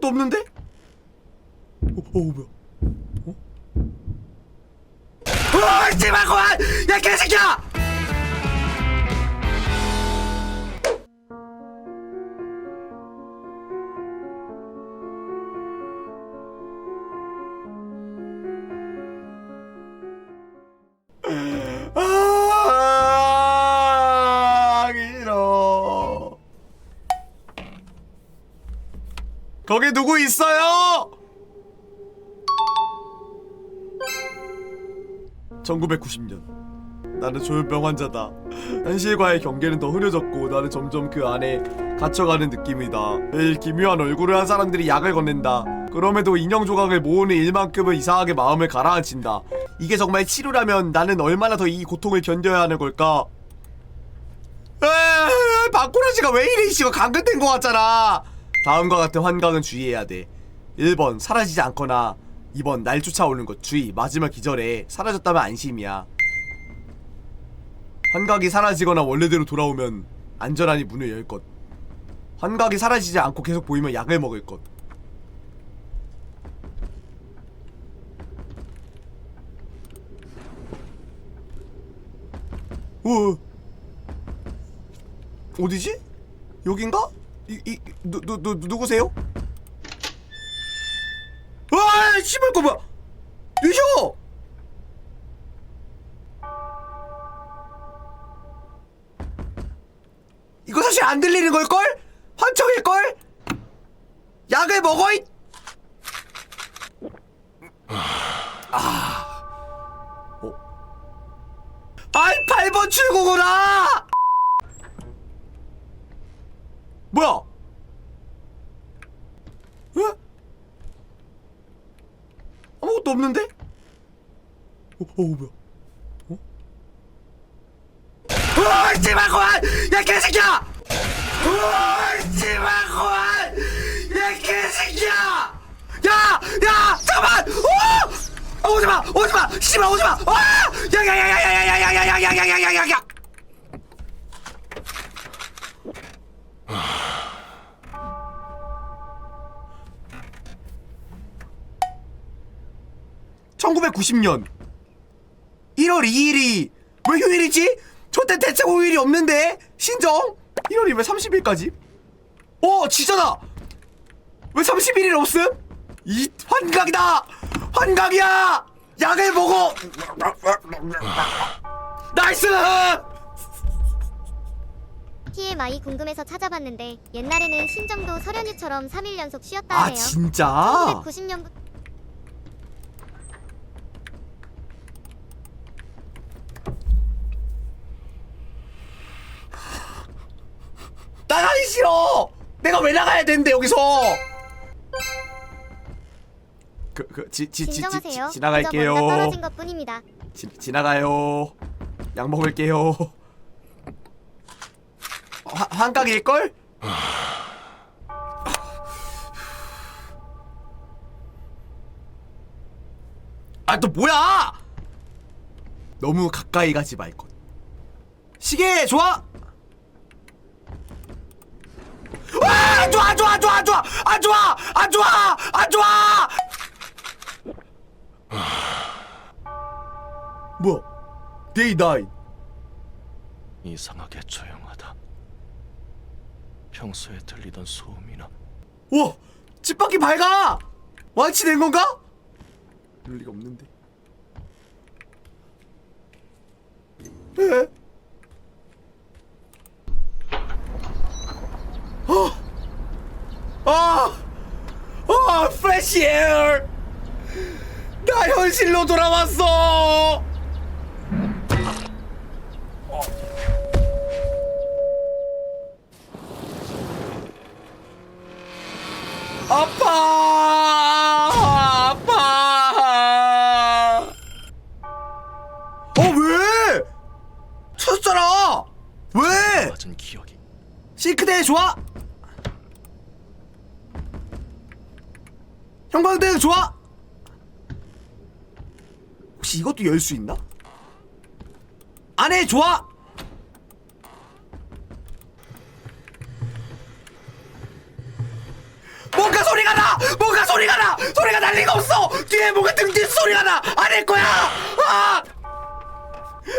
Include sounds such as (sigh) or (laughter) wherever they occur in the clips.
아무것도 없는데? 어, 어 뭐야? 어? 어, 제발 그만! 야 개새끼야! 거기 누구 있어요? 1990년. 나는 조현병 환자다. 현실과의 경계는 더 흐려졌고 나는 점점 그 안에 갇혀가는 느낌이다. 매일 기묘한 얼굴을 한 사람들이 약을 건넨다. 그럼에도 인형 조각을 모으는 일만큼은 이상하게 마음을 가라앉힌다. 이게 정말 치료라면 나는 얼마나 더 이 고통을 견뎌야 하는 걸까? 에이, 바꾸라지가 왜 이래? 이씨가 강근된 것 같잖아 다음과 같은 환각은 주의해야 돼. 1번 사라지지 않거나. 2번 날 쫓아오는 것. 주의. 마지막 기절에 사라졌다면 안심이야. 환각이 사라지거나 원래대로 돌아오면 안전하니 문을 열 것. 환각이 사라지지 않고 계속 보이면 약을 먹을 것. 어 어디지? 여긴가? 이, 이, 누, 누, 누, 누구세요? 와, 씨발 거 뭐야? 뉘셔! 이거 사실 안 들리는 걸걸? 환청일걸? 약을 먹어 이 아. 어. 아이 8번 출구구나! 뭐야? 에? 아무것도 없는데? 어, 어 뭐야? 어? 으아, 씨발 그만! 야 개새끼야! 으아, 씨발 그만! 야 개새끼야! 야! 야! 잠깐만! 어! 아, 오지마! 오지마! 씨발 오지마! 아! 야야야야야야야야야야야야야야 (1990년) 1월 2일이 왜 휴일이지? 저때 대체 5일이 없는데? 신정? 1월이 왜 30일까지? 어 진짜다! 왜 31일 없음? 이 환각이다! 환각이야! 약을 먹어! 나이스! TMI 궁금해서 찾아봤는데 옛날에는 신정도 설현유처럼 3일 연속 쉬었다 아 하네요. 진짜? 1990년부터 나가기 싫어! 내가 왜 나가야 되는데 여기서! 그, 그, 지, 지, 지, 지, 진정하세요. 지, 지나갈게요. 떨어진 것뿐입니다. 지, 지나가요. 약 먹을게요. 화, 환각일걸? 아, 또 뭐야! 너무 가까이 가지 말 것. 시계 좋아! 와! 좋아, 좋아, 좋아, 좋아! 안 좋아! 안 좋아! 안 좋아! 뭐야? 데이 나인. 이상하게 조용하다. 평소에 들리던 소음이나 와! 집 밖이 밝아! 완치된 건가? 그럴 리가 없는데. 에? 어! 아! 에어! 나 현실로 돌아왔어! 아파! 아파! 어, 왜? 찾았잖아! 왜? 맞은 기억이 싱크대 좋아! 형광등 좋아! 혹시 이것도 열 수 있나? 안에 좋아! 뭔가 소리가 나! 뭔가 소리가 나! 소리가 날 리가 없어! 뒤에 뭔가 등진 소리가 나! 아닐 거야! 아!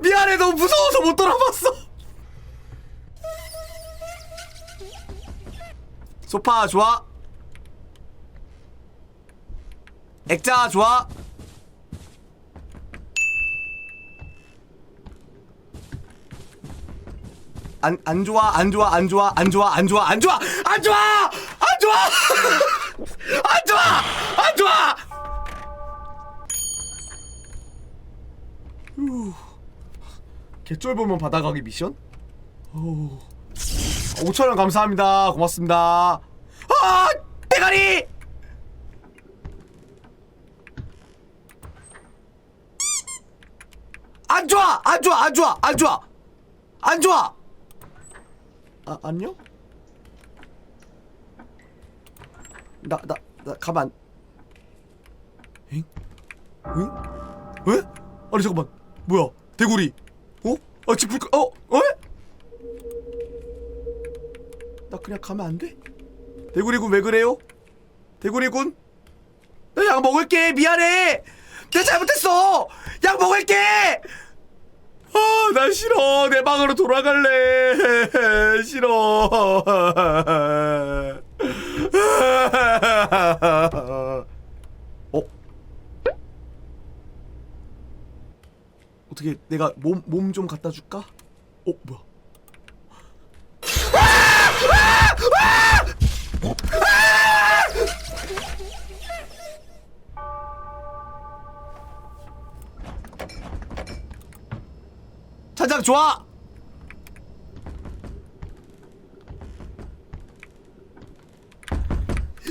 미안해 너무 무서워서 못 돌아봤어 소파 좋아 액자 좋아 안, 안 좋아, 안 좋아, 안 좋아, 안 좋아, 안 좋아, 안 좋아, 안 좋아, 안 좋아, (laughs) 안 좋아, 안 좋아. 휴. 개쫄보면 받아가기 미션? 오. 5천 원 감사합니다. 고맙습니다. 아! 대가리! 안 좋아! 안 좋아! 안 좋아! 안 좋아! 안 좋아! 아, 안녕? 나, 나, 나 가만. 엥? 응? 왜? 아니 잠깐만. 뭐야? 대구리. 어? 아 지금 불 어? 어? 나 그냥 가면 안 돼? 대구리군 왜 그래요? 대구리군? 나 약 먹을게. 미안해. 내가 잘못했어. 약 먹을게. 아, 나 싫어. 내 방으로 돌아갈래. (laughs) 싫어. (laughs) 어? 어떻게 내가 몸 몸 좀 갖다 줄까? 어, 뭐야? 차장 좋아.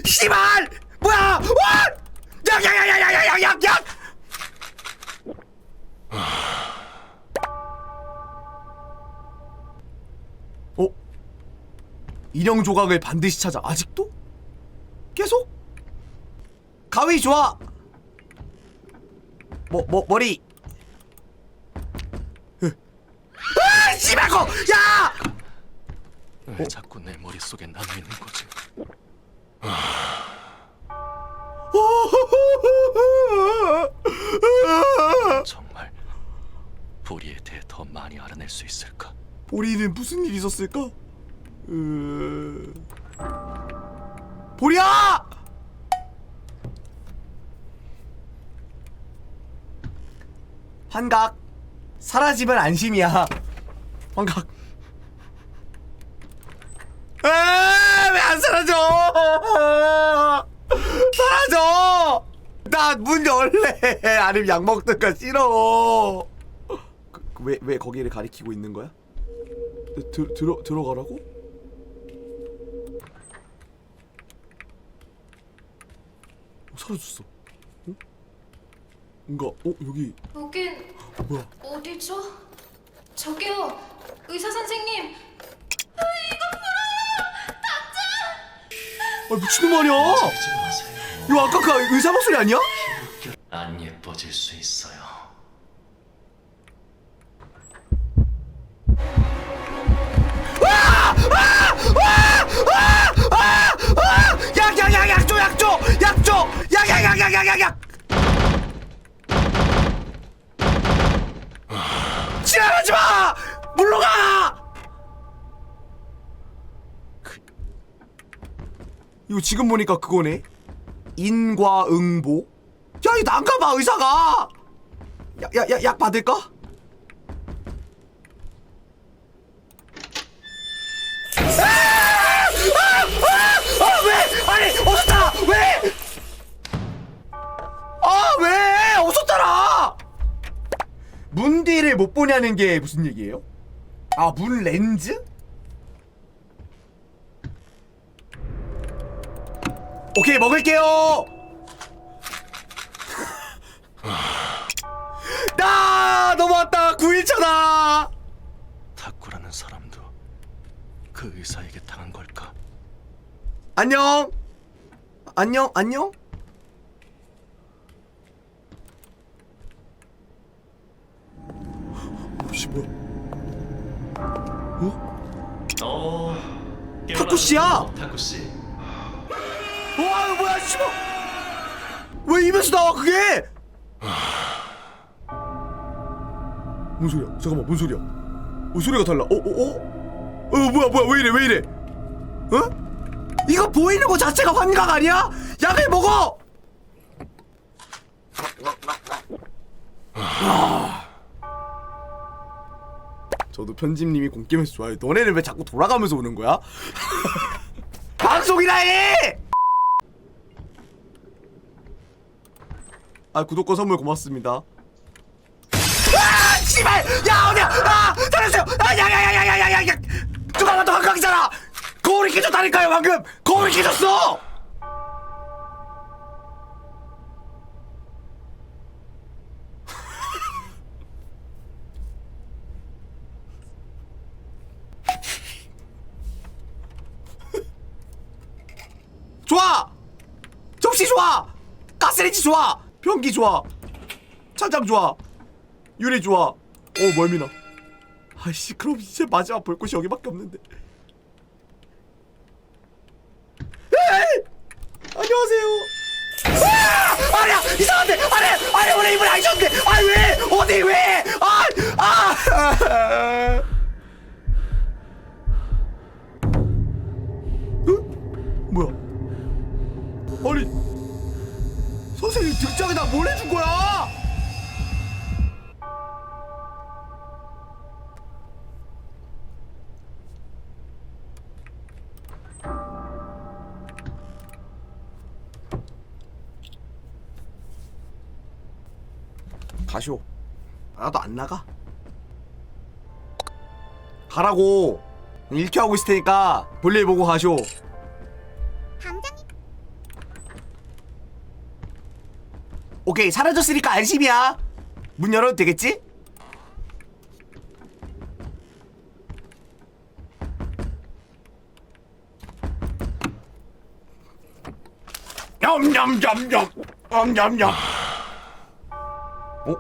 씨발! 뭐야? 와! 약약약약약약약! 어? 인형 조각을 반드시 찾아. 아직도? 계속? 가위 좋아. 뭐, 뭐, 머리. 아, 씨발 거! 야! 왜 자꾸 내 머릿속에 남아있는 거지? 정말 보리에 대해 더 많이 알아낼 수 있을까? 보리는 무슨 일이 있었을까? 으... 보리야! 환각 사라지면 안심이야 환각 왜안 사라져 사라져 나 문 열래 아니면 약 먹든가 싫어 왜왜 거기를 가리키고 있는 거야? 들, 들어 들어가라고? 어, 사라졌어. 어? 뭔가 어 여기 여긴 뭐야? 어디죠? 저기요, 의사 선생님. 아 미친놈 아니야? 하지 마세요. 이거 아까 그 의사 목소리 아니야? 안 예뻐질 수 있어요. 약약약 약줘 약줘 약줘 약약약약약약 지나가지 마 물러가 그... 이거 지금 보니까 그거네 인과응보 야 이거 난가봐 의사가 야 야 야 약 받을까? 아 왜? 아니 어서 따라 왜? 아 왜? 어서 따라 문 뒤를 못 보냐는 게 무슨 얘기예요? 아문 렌즈? 오케이 먹을게요 (laughs) 나 넘어왔다 9일차다 타쿠라는 사람도 그 의사에게 당한 걸까? 안녕 안녕 안녕 타쿠 씨야! 타쿠 씨. 와 이거 뭐야 씨발 왜 입에서 나와 그게 뭔 소리야 잠깐만 뭔 소리야 어 소리가 달라 어 어 어 어? 어 뭐야 뭐야 왜 이래 왜 이래 어? 이거 보이는 거 자체가 환각 아니야? 약을 먹어 저도 편집님이 공게임에서 좋아요. 너네는 왜 자꾸 돌아가면서 오는 거야? (laughs) 방송이라 해! 아 구독과 선물 고맙습니다. 아 씨발! 야 어디야? 아 잘했어요! 아 야야야야야야야! 누가 봐도 한강이잖아! 거울이 깨졌다니까요 방금! 거울이 깨졌어! 좋아! 접시 좋아! 가스레인지 좋아! 변기 좋아! 찬장 좋아! 유리 좋아! 어 멀미나 아이씨 그럼 이제 마지막 볼 곳이 여기밖에 없는데 에이! 안녕하세요 아! 아니야 이상한데 아니 아니 원래 입을 안 셨는데 아니 왜 어디 왜 아! 아! 응? 선생님 등짝에다 뭘 해준 거야? 가쇼. 나도 안 나가? 가라고. 일켜 하고 있을 테니까 볼일 보고 가쇼 오케이 사라졌으니까 안심이야 문 열어도 되겠지? 냠냠냠냠 냠냠냠 어?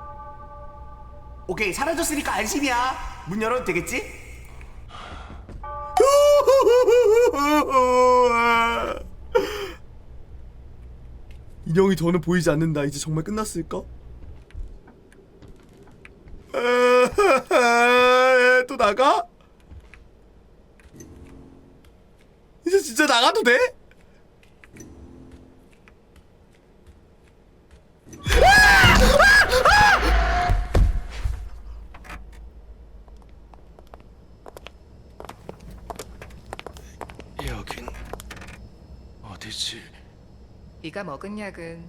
오케이 사라졌으니까 안심이야 문 열어도 되겠지? (laughs) 인형이 더는 보이지 않는다. 이제 정말 끝났을까? (laughs) 또 나가? 이제 진짜 나가도 돼? 여긴 어디지? 네가 먹은 약은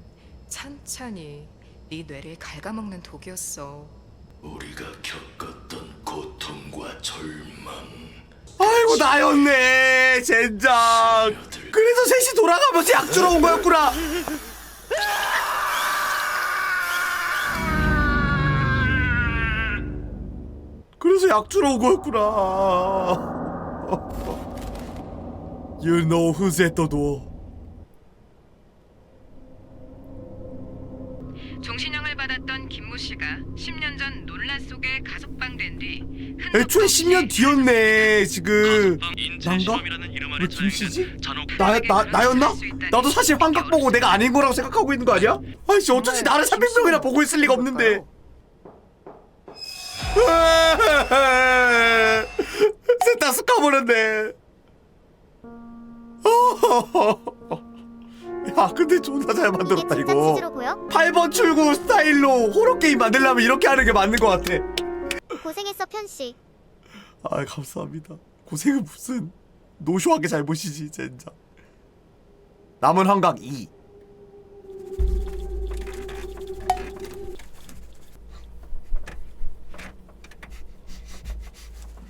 천천히 네 뇌를 갉아먹는 독이었어. 우리가 겪었던 고통과 절망. 아이고 나였네 젠장. 그래서 셋이 돌아가면서 약 주러 온 거였구나. 그래서 약 주러 온 거였구나. You know who's at the door 씨가 10년 전 논란 속에 가석방된 뒤 애초에 10년 뒤였네 지금 난가? 왜 김씨지? 나, 나, 나였나? 나도 사실 환각 보고 내가 아닌 거라고 생각하고 있는 거 아니야? 아이씨 어쩐지 나를 300명이나 보고 있을 리가 없는데 셋다 스카버렸네 야 근데 존나 잘 만들었다 진짜 이거. 치즈로 보여? 8번 출구 스타일로 호러 게임 만들려면 이렇게 하는 게 맞는 것 같아. 고생했어 편 씨. 아 감사합니다. 고생은 무슨 노쇼하게 잘 보시지 젠장 남은 한각 2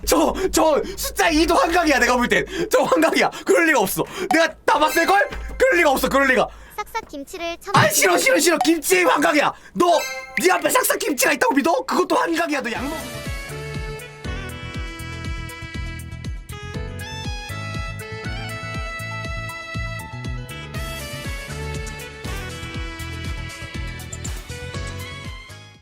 저, 저 숫자 2도 한각이야 내가 볼 땐. 저 한각이야. 그럴 리가 없어. 내가 다 봤을걸? 그럴 리가 없어 그럴 리가. 싹싹 김치를 첨아 싫어 싫어 싫어. 김치 한각이야. 너 네 앞에 싹싹 김치가 있다고 믿어? 그것도 한각이야 너약 먹...